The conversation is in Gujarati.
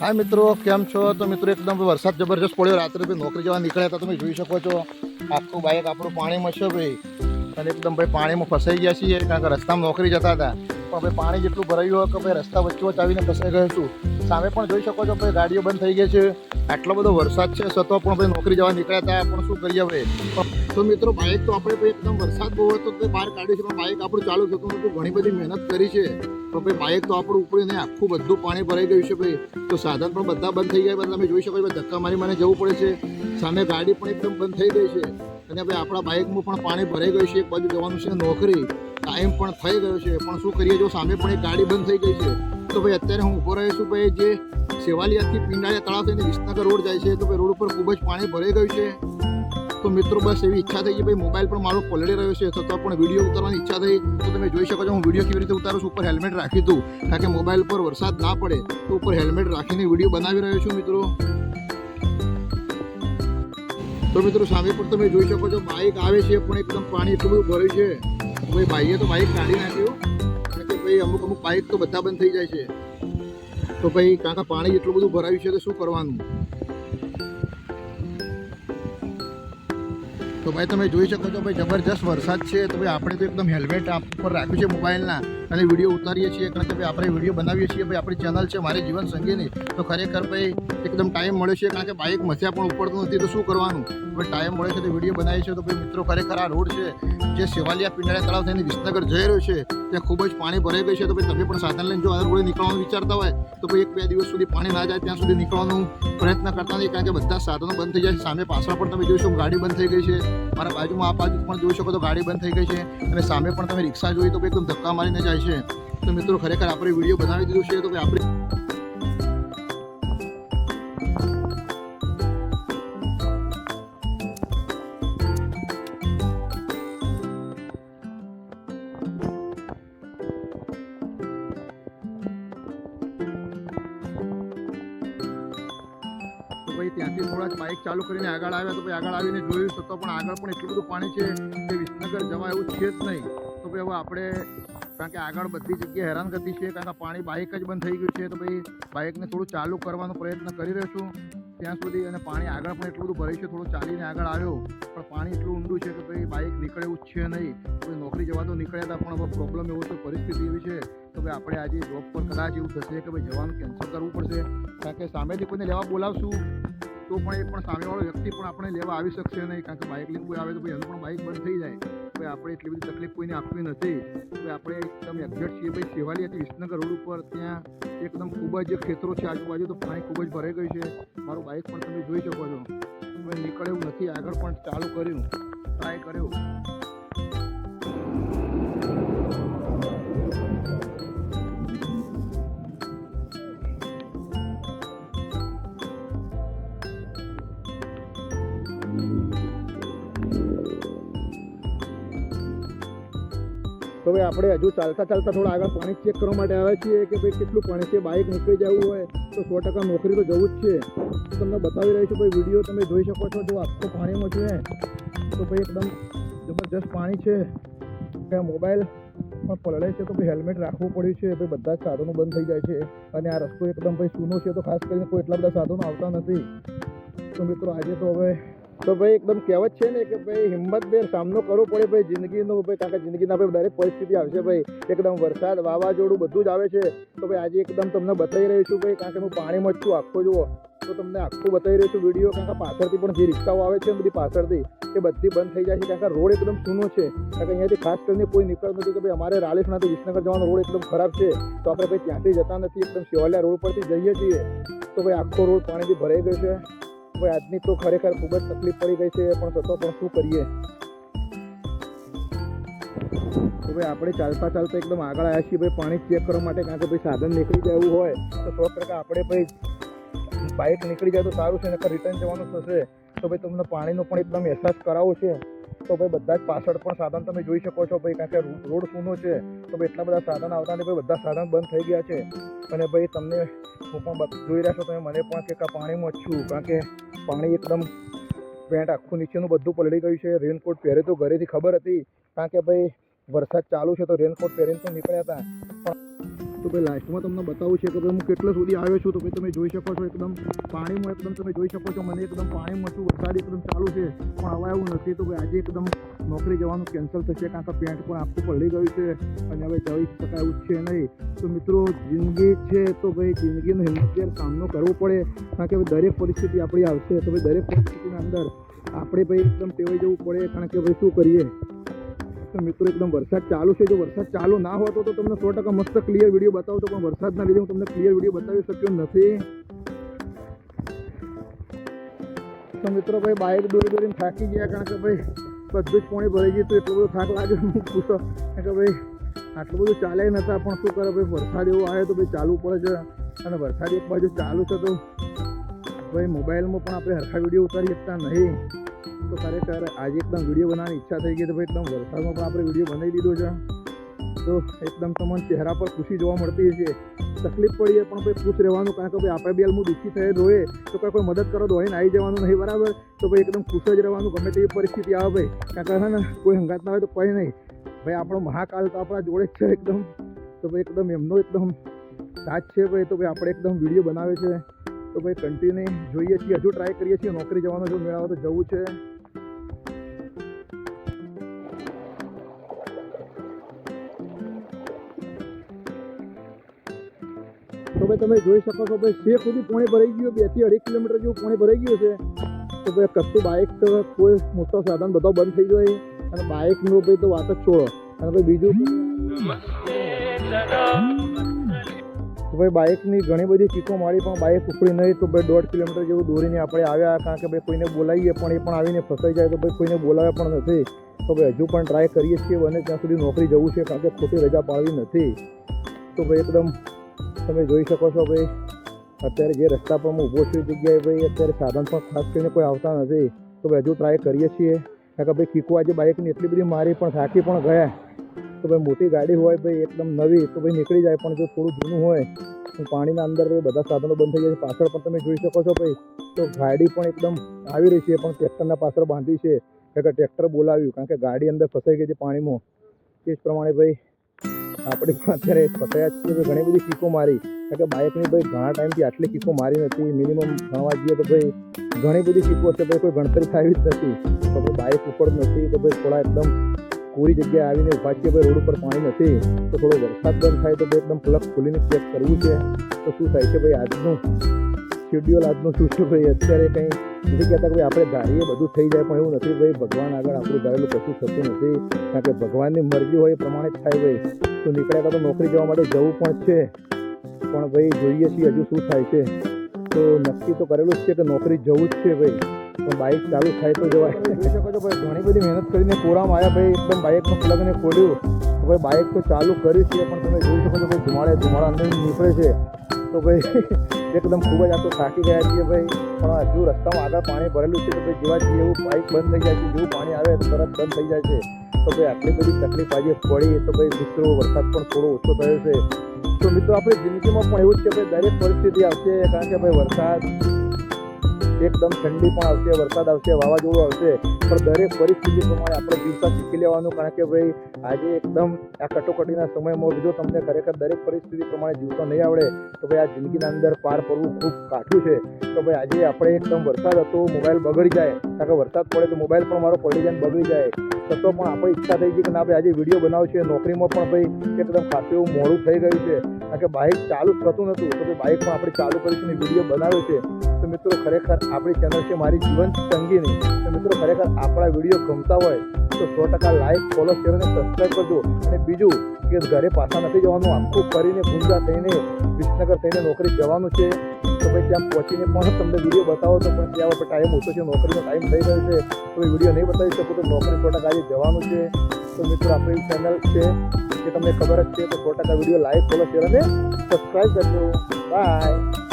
હા મિત્રો, કેમ છો? તો મિત્રો, એકદમ વરસાદ જબરજસ્ત પડ્યો. રાત્રે ભાઈ નોકરી જવા નીકળ્યા હતા, તમે જોઈ શકો છો. આખું બાઇક આપણું પાણીમાં છે ભાઈ. અને એકદમ ભાઈ પાણીમાં ફસાઈ ગયા છીએ, કારણ કે રસ્તામાં નોકરી જતા હતા. પણ ભાઈ પાણી જેટલું ભરાયું હોય કે ભાઈ રસ્તા વચ્ચે વચ્ચે આવીને ફસાઈ ગયો છું. સામે પણ જોઈ શકો છો ભાઈ ગાડીઓ બંધ થઈ ગઈ છે. આટલો બધો વરસાદ છે છતાં પણ ભાઈ નોકરી જવા નીકળ્યા હતા. પણ શું કરીએ હવે? તો મિત્રો બાઇક તો આપણે ભાઈ એકદમ વરસાદ બહુ હતો તો બહાર કાઢ્યું છે, પણ બાઇક આપણું ચાલુ થતું હતું ઘણી બધી મહેનત કરી છે. તો ભાઈ બાઇક તો આપણું ઉપડી નહીં આખું બધું પાણી ભરાઈ ગયું છે ભાઈ. તો સાધન પણ બધા બંધ થઈ ગયા બધા તમે જોઈ શકો ભાઈ ધક્કા મારી મને જવું પડે છે. સામે ગાડી પણ એકદમ બંધ થઈ ગઈ છે. અને ભાઈ આપણા બાઇકમાં પણ પાણી ભરાઈ ગયું છે. એક બાજુ જવાનું છે નોકરી. ટાઈમ પણ થઈ ગયો છે. પણ શું કરીએ, જો સામે પણ એક ગાડી બંધ થઈ ગઈ છે. તો ભાઈ અત્યારે હું ઊભો રહ્યો છું ભાઈ જે સેવાલિયાથી પિંડાળિયા તળાવ થઈને વિસનગર રોડ જાય છે. તો ભાઈ રોડ ઉપર ખૂબ જ પાણી ભરાઈ ગયું છે. તો મિત્રો બસ એવી ઈચ્છા થઈ કે ભાઈ મોબાઈલ પણ મારો પલળી રહ્યો છે છતાં પણ વીડિયો ઉતારવાની ઈચ્છા થઈ, તો તમે જોઈ શકો છો, હું વીડિયો કેવી રીતે ઉતારું છું, ઉપર હેલ્મેટ રાખી દઉં, કારણ કે મોબાઈલ પર વરસાદ ના પડે, તો ઉપર હેલ્મેટ રાખીને વીડિયો બનાવી રહ્યો છું મિત્રો. તો મિત્રો સામે પણ તમે જોઈ શકો છો બાઇક આવે છે, પણ એકદમ પાણી એટલું બધું ભર્યું છે. ભાઈ ભાઈએ તો બાઇક કાઢી નાખ્યું ભાઈ અમુક અમુક બાઇક તો બધા બંધ થઈ જાય છે. તો ભાઈ કાંકા, પાણી એટલું બધું ભરાયું છે, તો શું કરવાનું? તો ભાઈ તમે જોઈ શકો છો, ભાઈ જબરજસ્ત વરસાદ છે. તો ભાઈ આપણે તો એકદમ હેલ્મેટ આપ પર રાખ્યું છે મોબાઈલના અને વીડિયો ઉતારીએ છીએ. કારણ કે ભાઈ આપણે વીડિયો બનાવીએ છીએ. ભાઈ આપણી ચેનલ છે, મારી જીવન સંગીની. તો ખરેખર ભાઈ એકદમ ટાઈમ મળે છે. કારણ કે બાઇક મસ્યા પણ ઉપડતું નથી, તો શું કરવાનું? ભાઈ ટાઈમ મળે છે તો વીડિયો બનાવીએ છીએ. તો ભાઈ મિત્રો, ખરેખર આ રોડ છે, જે સેવાલિયા પિંડાળા તળાવ થઈને વિસનગર જઈ રહ્યો છે, ત્યાં ખૂબ જ પાણી ભરાઈ ગયું છે. તો ભાઈ તમે પણ સાધન લઈને જો આ રોડે નીકળવાનું વિચારતા હોય, તો ભાઈ એક બે દિવસ સુધી પાણી ના જાય, ત્યાં સુધી નીકળવાનું પ્રયત્ન કરતા નથી કારણ કે બધા સાધનો બંધ થઈ જાય છે. સામે પાછળ પણ તમે જોઈશો ગાડી બંધ થઈ ગઈ છે. મારા બાજુમાં આ બાજુ પણ જોઈ શકો તો ગાડી બંધ થઈ ગઈ છે. અને સામે પણ તમે રિક્ષા જોઈ તો એકદમ ધક્કા મારીને જાય છે. તો મિત્રો, ખરેખર આપણે વીડિયો બનાવી દીધું છે, તો આપણે ભાઈ ત્યાંથી થોડા બાઇક ચાલુ કરીને આગળ આવ્યા, તો ભાઈ આગળ આવીને જોયું તો પણ આગળ પણ એટલું બધું પાણી છે કે વિસનગર જવા એવું છે જ નહીં. તો ભાઈ હવે આપણે કારણ કે આગળ બધી જગ્યાએ હેરાન કરતી છે કારણ કે પાણી બાઇક જ બંધ થઈ ગયું છે, તો ભાઈ બાઇકને થોડું ચાલુ કરવાનો પ્રયત્ન કરી રહ્યો છું ત્યાં સુધી અને પાણી આગળ પણ એટલું બધું ભરાય છે, થોડું ચાલીને આગળ આવ્યો, પણ પાણી એટલું ઊંડું છે કે ભાઈ બાઇક નીકળે જ છે નહીં. કોઈ નોકરી જવા તો નીકળ્યા હતા, પણ હવે પ્રોબ્લેમ એવો છે, પરિસ્થિતિ એવી છે, તો ભાઈ આપણે આજે જોબ પર કદાચ એવું થશે કે ભાઈ જવાનું કેન્સલ કરવું પડશે. કારણ કે સામેથી કોઈને લેવા બોલાવશું, તો પણ એ પણ સામેવાળો વ્યક્તિ પણ આપણે લેવા આવી શકશે નહીં. કારણ કે બાઇક લઈને આવે તો ભાઈ એનું પણ બાઇક બંધ થઈ જાય. ભાઈ આપણે એટલી બધી તકલીફ કોઈને આપવી નથી. ભાઈ આપણે એકદમ એક્ઝેક્ટ છીએ, ભાઈ સેવાલીયાથી વિસનગર રોડ ઉપર. ત્યાં એકદમ ખૂબ જ ખેતરો છે આજુબાજુ, તો પાણી ખૂબ જ ભરાઈ ગયું છે. મારું બાઇક પણ તમે જોઈ શકો છો. મેં નીકળે એવું નથી, આગળ પણ ચાલુ કર્યું. ટ્રાય કર્યો. તો ભાઈ આપણે હજુ ચાલતા ચાલતા થોડા આગળ પાણી ચેક કરવા માટે આવ્યા છીએ કે ભાઈ કેટલું પાણી છે બાઇક નીકળી જવું હોય તો સો ટકા નોકરી તો જવું જ છે. તમને બતાવી રહી છું, ભાઈ વીડિયો તમે જોઈ શકો છો, જો આખો પાણીમાં છે, તો ભાઈ એકદમ જબરજસ્ત પાણી છે. મોબાઈલ પણ પલળે છે તો ભાઈ હેલ્મેટ રાખવું પડ્યું છે, ભાઈ બધા જ સાધનો બંધ થઈ જાય છે. અને આ રસ્તો એકદમ ભાઈ સૂનો છે, તો ખાસ કરીને કોઈ એટલા બધા સાધનો આવતા નથી. તો મિત્રો આજે તો હવે તો ભાઈ એકદમ કહેવત છે ને કે ભાઈ હિંમત બેન સામનો કરવો પડે ભાઈ જિંદગીનો, ભાઈ કારણ કે જિંદગીના ભાઈ દરેક પરિસ્થિતિ આવશે ભાઈ. એકદમ વરસાદ, વાવાઝોડું બધું જ આવે છે. તો ભાઈ આજે એકદમ તમને બતાવી રહ્યો છું ભાઈ, કારણ કે હું પાણીમાં જ છું આખો જુઓ. તો તમને આખું બતાવી રહ્યો છું વીડિયો, કારણ કે પાછળથી પણ જે રિક્ષાઓ આવે છે બધી પાછળથી, એ બધી બંધ થઈ જાય છે, કારણ કે રોડ એકદમ સૂનો છે. કારણ કે અહીંયાથી ખાસ કરીને કોઈ નીકળતું નથી કે ભાઈ અમારે રાલેશનાથી વિસનગર જવાનો રોડ એકદમ ખરાબ છે. તો આપણે ભાઈ ત્યાંથી જતા નથી, એકદમ શિવાલિયા રોડ પરથી જઈએ છીએ. તો ભાઈ આખો રોડ પાણીથી ભરાઈ ગયો છે. ભાઈ આજની તો ખરેખર ખૂબ જ તકલીફ પડી ગઈ છે, પણ છતાં પણ શું કરીએ? તો ભાઈ આપણે ચાલતા ચાલતા એકદમ આગળ આવ્યા છીએ, ભાઈ પાણી ચેક કરવા માટે, કારણ કે ભાઈ સાધન નીકળી જાય એવું હોય, તો સો ટકા આપણે ભાઈ બાઇક નીકળી જાય તો સારું છે, નકર રિટર્ન જવાનું થશે. તો ભાઈ તમને પાણીનો પણ એકદમ અહેસાસ કરાવવો છે. તો ભાઈ બધા જ પાછળ પણ સાધન તમે જોઈ શકો છો ભાઈ, કારણ કે રોડ સૂનો છે, તો ભાઈ એટલા બધા સાધન આવતા ને ભાઈ બધા સાધન બંધ થઈ ગયા છે. અને ભાઈ તમને હું પણ જોઈ રહ્યા છો તમે, મને પણ કે પાણીમાં જ છું, કારણ કે પાણી એકદમ પેન્ટ આખું નીચેનું બધું પલળી ગયું છે. રેનકોટ પહેરે તો ઘરેથી ખબર હતી, કારણ કે ભાઈ વરસાદ ચાલુ છે તો રેનકોટ પહેરીને તો નીકળ્યા હતા. પણ તો ભાઈ લાસ્ટમાં તમને બતાવું છે કે ભાઈ હું કેટલો સુધી આવ્યો છું તો ભાઈ તમે જોઈ શકો છો એકદમ પાણીમાં એકદમ તમે જોઈ શકો છો મને એકદમ પાણીમાં છું વરસાદ એકદમ ચાલુ છે. પણ હવે એવું નથી તો ભાઈ આજે એકદમ નોકરી જવાનું કેન્સલ થશે કે પેન્ટ પણ આખું પલળી ગયું છે અને હવે જઈ શકાય એવું છે નહીં. તો મિત્રો જિંદગી છે તો ભાઈ જિંદગીનો હિંમતભેર સામનો કરવો પડે. કારણ કે દરેક પરિસ્થિતિ આપણી આવશે તો ભાઈ દરેક પરિસ્થિતિના અંદર આપણે ભાઈ એકદમ ટેવાઈ જવું પડે. કારણ કે ભાઈ શું કરીએ? તો મિત્રો, એકદમ વરસાદ ચાલુ છે. જો વરસાદ ચાલુ ના હોતો તો તમને સો ટકા મસ્ત ક્લિયર વીડિયો બતાવતો પણ વરસાદના લીધે હું તમને ક્લિયર વીડિયો બતાવી શક્યો નથી. તો મિત્રો, ભાઈ બાઇક દોરી દોરીને થાકી ગયા, કારણ કે ભાઈ, બધું જ પોણી ભરાઈ ગયું તો એટલો બધો થાક લાગ્યો હું પૂછો. કે ભાઈ, આટલું બધું ચાલે નતા, પણ શું કરે ભાઈ, વરસાદ એવો આવે તો ભાઈ ચાલવું પડે છે. અને વરસાદ એક બાજુ ચાલુ છે તો ભાઈ મોબાઈલમાં પણ આપણે હરખા વીડિયો ઉતારી શકતા નહીં. તો ખરેખર આજે એકદમ વીડિયો બનાવવાની ઈચ્છા થઈ ગઈ તો ભાઈ. એકદમ વરસાદમાં પણ આપણે વીડિયો બનાવી દીધો છે. તો એકદમ તમને ચહેરા પર ખુશી જોવા મળતી છે તકલીફ પડી પણ ભાઈ ખુશ રહેવાનું. કારણ કે ભાઈ આપણે બી હાલમાં દુઃખી થયે હોય, તો કોઈ મદદ કરો દોડીને આવી જવાનું નહીં, બરાબર? તો ભાઈ એકદમ ખુશ જ રહેવાનું, ગમે તેવી પરિસ્થિતિ આવે ભાઈ. કારણ કે ને, કોઈ હંગાત ના હોય તો કોઈ નહીં. ભાઈ આપણો મહાકાલ તો આપણા જોડે જ છે એકદમ. તો ભાઈ એકદમ એમનો એકદમ સાથ છે ભાઈ. તો ભાઈ આપણે એકદમ વીડિયો બનાવે છે. તો ભાઈ કન્ટિન્યુ જોઈએ છીએ. હજુ ટ્રાય કરીએ છીએ. નોકરી જવાનો જો મેળાવો તો જવું છે. તો ભાઈ તમે જોઈ શકો છો ભાઈ શેખ સુધી પોણે ભરાઈ ગયું. બેથી અઢી કિલોમીટર જેવું પોણે ભરાઈ ગયું છે. તો ભાઈ કશું બાઇક કોઈ મોટો સાધન બધો બંધ થઈ જાય અને બાઇકનું ભાઈ તો વાત જ છોડો. અને ભાઈ બીજું ભાઈ બાઇકની ઘણી બધી કીકો મારી પણ બાઇક ઉપડી નહીં તો ભાઈ દોઢ કિલોમીટર જેવું દોરીને આપણે આવ્યા કારણ કે ભાઈ કોઈને બોલાવીએ પણ એ પણ આવીને ફસાઈ જાય તો ભાઈ કોઈને બોલાવે પણ નથી. તો ભાઈ હજુ પણ ટ્રાય કરીએ છીએ બને ત્યાં સુધી નોકરી જવું છે કારણ કે ખોટી રજા પાડવી નથી. તો ભાઈ એકદમ તમે જોઈ શકો છો ભાઈ, અત્યારે જે રસ્તા પર હું ઊભો છું જગ્યાએ ભાઈ અત્યારે સાધન પણ ખાસ કરીને કોઈ આવતા નથી. તો ભાઈ હજુ ટ્રાય કરીએ છીએ. કારણ કે ભાઈ કીકો આજે બાઇકની એટલી બધી મારી પણ થાકી પણ ગયા. તો ભાઈ મોટી ગાડી હોય ભાઈ, એકદમ નવી, તો ભાઈ નીકળી જાય. પણ જો થોડું જૂનું હોય, તો પાણીના અંદર બધા સાધનો બંધ થઈ જાય છે. પાછળ પણ તમે જોઈ શકો છો ભાઈ, તો ગાડી પણ એકદમ આવી રહી છે. પણ ટ્રેક્ટરના પાછળ બાંધી છે. કે ટ્રેક્ટર બોલાવ્યું કારણ કે ગાડી અંદર ફસાઈ ગઈ છે પાણીમાં. તે જ પ્રમાણે ભાઈ, આપણે પણ અત્યારે ફસાયા છીએ. ઘણી બધી કીકો મારી. કારણ કે બાઇકની ભાઈ ઘણા ટાઈમથી આટલી કીકો મારી નથી. મિનિમમ ગણવા જઈએ તો ભાઈ ઘણી બધી કીકો છે. ભાઈ કોઈ ગણતરી થાય જ નથી. તો ભાઈ બાઇક ઉપર નથી. તો ભાઈ થોડા એકદમ પૂરી જગ્યાએ આવીને ઊભા છીએ, ભાઈ, રોડ ઉપર પાણી નથી, તો થોડો વરસાદ બંધ થાય તો એકદમ પ્લગ ખોલીને ચેક કરવું છે. તો શું થાય છે, ભાઈ, આજનું શેડ્યુઅલ આજનું શું છે, ભાઈ, અત્યારે કંઈ નથી કહેતા કે, ભાઈ, આપણે ધારીએ, બધું થઈ જાય, પણ એવું નથી, ભાઈ, ભગવાન આગળ આપણું ધારેલું કશું થતું નથી. કારણ કે ભગવાનની મરજી હોય એ પ્રમાણે જ થાય, ભાઈ. તો નીકળ્યા તો નોકરી જવા માટે જવું પણ છે. પણ, ભાઈ, જોઈએ છીએ હજુ શું થાય છે. તો નક્કી તો કરેલું જ છે કે નોકરી જવું જ છે, ભાઈ. પણ બાઇક ચાલુ થાય તો જવાય. શકો ભાઈ ઘણી બધી મહેનત કરીને કોરામાં આવ્યા ભાઈ, એકદમ બાઇકનું પ્લગને ખોલ્યું. તો ભાઈ બાઇક તો ચાલુ કર્યું છે, પણ તમે જોઈ શકો છો ભાઈ ધુમાડે, ધુમાડા અંદર નીકળે છે. તો ભાઈ એકદમ ખૂબ જ આ તો થાકી ગયા છીએ ભાઈ. પણ હજુ રસ્તામાં આગળ પાણી ભરેલું છે, તો ભાઈ જેવા જઈએ એવું બાઇક બંધ થઈ જાય છે, જેવું પાણી આવે તો તરત બંધ થઈ જાય છે. તો ભાઈ આટલી બધી તકલીફ આજે પડી, તો ભાઈ મિત્રો, વરસાદ પણ થોડો ઓછો થયો છે. તો મિત્રો, આપણી જિંદગીમાં પણ એવું જ છે ભાઈ દરેક પરિસ્થિતિ આવશે, કારણ કે ભાઈ વરસાદ એકદમ ઠંડી પણ આવશે, વરસાદ આવશે, વાવાઝોડું આવશે, પણ દરેક પરિસ્થિતિ પ્રમાણે આપણે જીવતા શીખી લેવાનું, કારણ કે ભાઈ, આજે એકદમ આ કટોકટીના સમયમાં જો તમને ખરેખર દરેક પરિસ્થિતિ પ્રમાણે જીવતા નહીં આવડે, તો ભાઈ આ જિંદગીના અંદર પાર પડવું ખૂબ કાઠું છે. તો ભાઈ આજે આપણે એકદમ વરસાદ હતો, મોબાઈલ બગડી જાય કારણ કે વરસાદ પડે તો મોબાઈલ પણ મારો પડી જાય બગડી જાય. છતાં પણ આપણી ઈચ્છા થઈ ગઈ કે ના, ભાઈ આજે વીડિયો બનાવશે, નોકરીમાં પણ ભાઈ, એકદમ ખાસું એવું મોડું થઈ ગયું છે. કારણ કે બાઇક ચાલુ થતું નહોતું તો બાઇક પણ આપણે ચાલુ કરીશું વીડિયો બનાવ્યો છે, તો મિત્રો ખરેખર આપણી ચેનલ છે મારી જીવન સંગીની. તો મિત્રો ખરેખર આપણા વીડિયો ગમતા હોય, તો સો ટકા લાઇક ફોલો શેર અને સબસ્ક્રાઈબ કરજો. અને બીજું કે ઘરે પાછા નથી જવાનું, આખું કરીને ગુંજા થઈને વિસનગર થઈને નોકરી જવાનું છે, તો ભાઈ ત્યાં પહોંચીને પણ તમને વીડિયો બતાવો તો પણ ત્યાં ટાઈમ ઓછો છે, નોકરીનો ટાઈમ થઈ રહ્યો છે, તો વીડિયો નહીં બતાવી શકો તો નોકરી સો ટકા આજે જવાનું છે. તો મિત્રો, આપણી ચેનલ છે. જે તમને ખબર જ છે, તો સો ટકા વીડિયો લાઈક ફોલો શેર અને સબસ્ક્રાઈબ કરજો. બાય